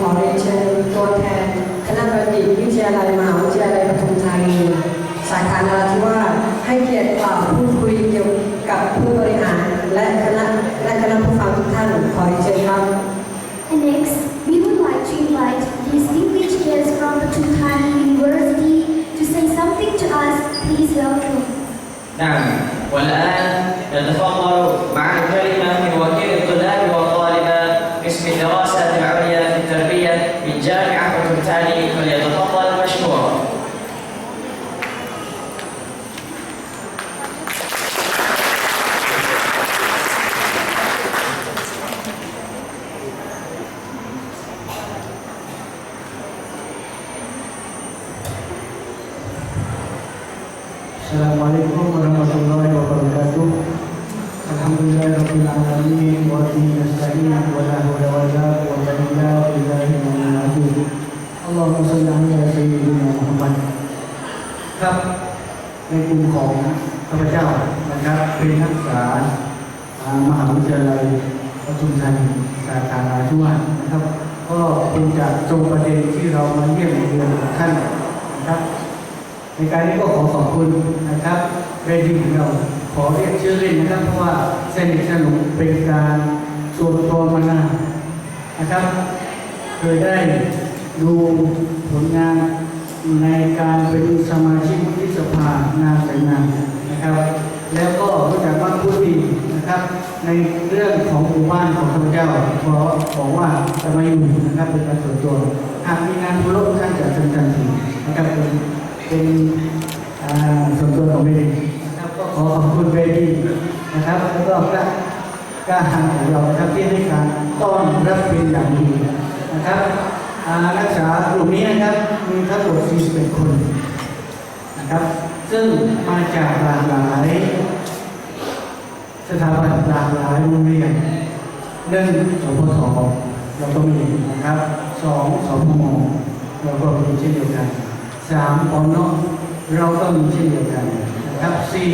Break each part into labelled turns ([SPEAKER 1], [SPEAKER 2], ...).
[SPEAKER 1] ขอเรียนเชิญตัวแทนคณะบัณฑิตวิทยาลัยมหาวิทยาลัยปทุมธานีสาขานาราธิวาสให้เกียรติกล่าวพู
[SPEAKER 2] Assalamualaikum warahmatullahi wabarakatuh. Alhamdulillahirabbil alamin wa bihi nasta'in wa la hawla wa la quwwata illa billahil aliyyil azim. Allahumma salli ala sayyidina Muhammad. ครับในกลุ่มของข้าพเจ้านะครับเป็นนักศึกษามหาวิทยาลัยปทุมธานีสาขาอาชีวะนะครับ ก็เป็นจากตรงประเด็นที่เรามาเยี่ยมเยียนท่านนะครับ ในการนี้ก็ขอขอบคุณนะครับเวทีของเราขอเรียกชื่อเล่นนะครับเพราะว่าสนิทสนมเป็นการส่วนตัวมานานนะครับ เคยได้ดูผลงานในการเป็นสมาชิกวุฒิสภางานแต่งงานนะครับ แล้วก็รู้จักว่าผู้ดีนะครับ ในเรื่องของหมู่บ้านของข้าพเจ้าขอบอกว่าจะมาอยู่นะครับเป็นการส่วนตัวหากมีงานพุโรท่านจะเชิญทันทีนะครับ เป็นส่วนตัวของเวทีนะครับก็ขอขอบคุณเวทีนะครับแล้วก็กล้ากล้าหาญของเรานะครับที่ให้การต้อนรับเป็นอย่างดีนะครับอ่านักศึกษากลุ่มนี้นะครับมีทั้งหมด41คนนะครับ ซึ่งมาจากหลากหลาย สถาบันหลากหลายโรงเรียนหนึ่งสพทเราก็มีนะครับสองสพมเราก็มีเช่นเดียวกัน สามปนเราก็มีเช่นเดียวกันนะครับสี่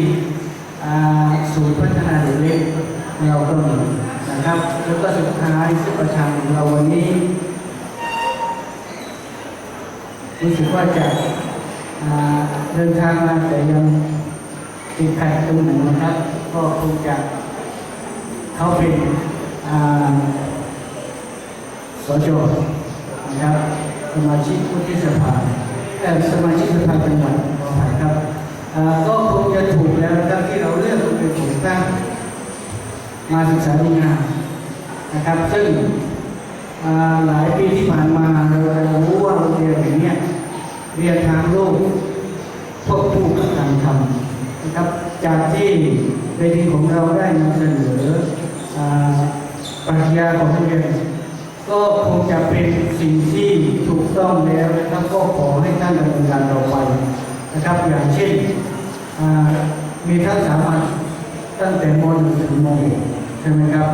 [SPEAKER 2] ศูนย์พัฒนาเด็กเล็กเราก็มีนะครับ แล้วก็สุดท้ายสุประชันของเราวันนี้รู้สึกว่าจะาเดินทางมาแต่ยังติดขัดตรงไหนนะครับ ก็คงจะเขาเป็นอ่าสจนะครับสมาชิกวุฒิสภา สมาชิกสภาจังหวัดขออภัยครับก็คงจะถูกแล้วนะครับที่เราเลือกเป็นถูกตั้งมาศึกษาดูงานนะครับ ซึ่งหลายปีที่ผ่านมาเรารู้ว่าโรงเรียนแห่งนี้เรียนทางโลกควบคู่กับการทำนะครับ จากที่เวทีของเราได้นำเสนอปรัชญาของโรงเรียนก็คงจะเป็นสิ่งที่ถูกต้องแล้วนะครับก็ขอให้ท่านดำเนินการต่อไปนะครับ อย่างเช่นอ่า มีทั้งสามัญตั้งแต่ม .1 ถึงม .6 ใช่ไหมครับ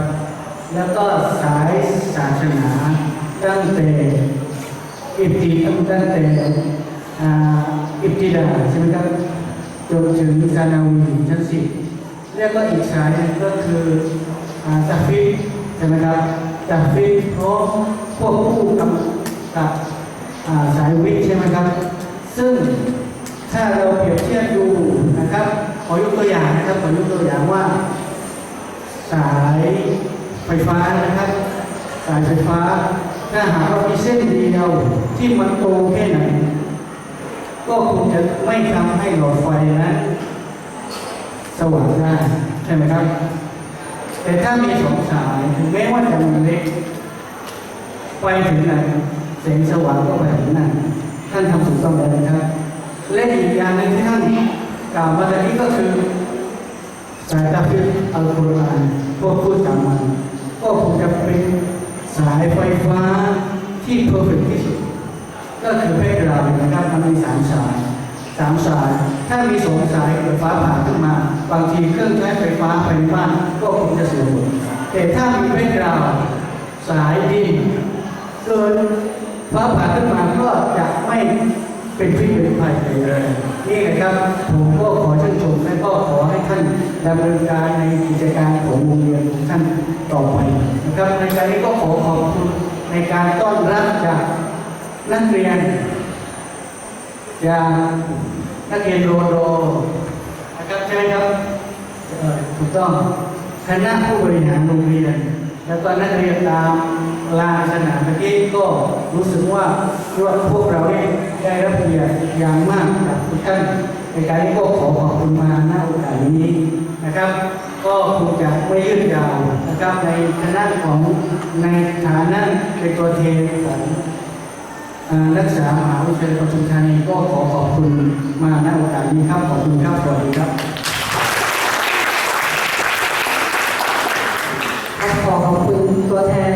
[SPEAKER 2] แล้วก็สายศาสนาตั้งแต่อิบติตั้งแต่อิบติดาใช่ไหมครับจนถึงซานาวีชั้นสิบแล้วก็อีกสายนึงก็คืออ่าตัฟฟิดใช่ไหมครับตัฟฟิดพร้อมควบคู่กับกับสายวิทย์ใช่ไหมครับ ซึ่งถ้าเราเปรียบเทียบดู นะครับ ขอยกตัวอย่างนะครับ ขอยกตัวอย่างว่า สายไฟฟ้านะครับ สายไฟฟ้า ถ้าหากว่ามีเส้นเดียวที่มันโตแค่ไหน ก็คงจะไม่ทำให้หลอดไฟนะสว่างได้ใช่ไหมครับ แต่ถ้ามีสองสายถึงแม้ว่าจะมันเล็กไฟถึงไหนแสงสว่างก็ไปถึงนั่นท่านทำถูกต้องแล้วนะครับ และอีกอย่างหนึ่งที่ท่าน กล่าวมาตอนนี้ก็คือสายตาพิษอัลกุรอานพวกพูดสามัญก็คงจะเป็นสายไฟฟ้าที่เพอร์เฟกที่สุด ก็คือเพศเรานะครับมันมีสามสายสามสาย ถ้ามีสองสายเกิดฟ้าผ่าขึ้นมา บางทีเครื่องใช้ไฟฟ้าภายในบ้านก็คงจะเสียหมดแต่ถ้ามีเพศเราสายดินเกิดฟ้าผ่าขึ้นมาก็จะไม่ เป็นพิษเป็นภัยเลยนี่นะครับผมก็ขอชื่นชมและก็ขอให้ท่านดำเนินการในกิจการของโรงเรียนของท่านต่อไปนะครับในการนี้ก็ขอขอบคุณในการต้อนรับจากนักเรียนจากนักเรียนโรโดนะครับใช่ไหมครับถูกต้องคณะผู้บริหารโรงเรียน แล้วก็นักเรียนตามลานสนามเมื่อกี้ก็ รู้สึกว่าพวกเราเนี่ยได้รับเกียรติอย่างมากจากทุกท่านในการนี้ก็ขอขอบคุณมาณโอกาสนี้นะครับ ก็คงจะไม่ยืดยาวนะครับในคณะของในฐานะเป็นตัวแทนของนักศึกษามหาวิทยาลัยปทุมธานีก็ขอขอบคุณมาณโอกาสนี้ครับขอบคุณครับสวัสดีครับ
[SPEAKER 1] ขอขอบคุณตัวแทน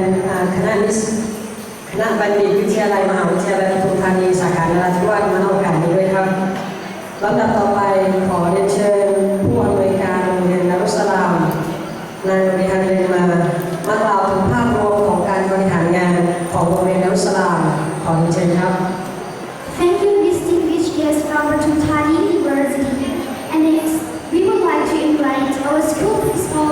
[SPEAKER 1] คณะนิสิต ณบัณฑิตวิทยาลัยมหาวิทยาลัยปทุมธานีสาขานราธิวาสมาณโอกาสนี้ด้วยครับลำดับต่อไปขอเรียนเชิญผู้อำนวยการโรงเรียนนารุสลามนายบริหารเรียนมามากล่าวถึงภาพรวมของการบริหารงานของโรงเรียนนารุสลามขอเรียนเชิญครับ
[SPEAKER 3] Thank you, distinguished guests from Batu Thani University. And next, we would like to invite our school principal,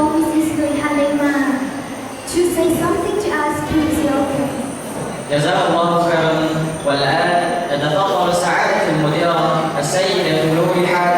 [SPEAKER 4] جزاه الله خيرا. والآن يتفضل سعادة المديرة السيدة لولي حاتم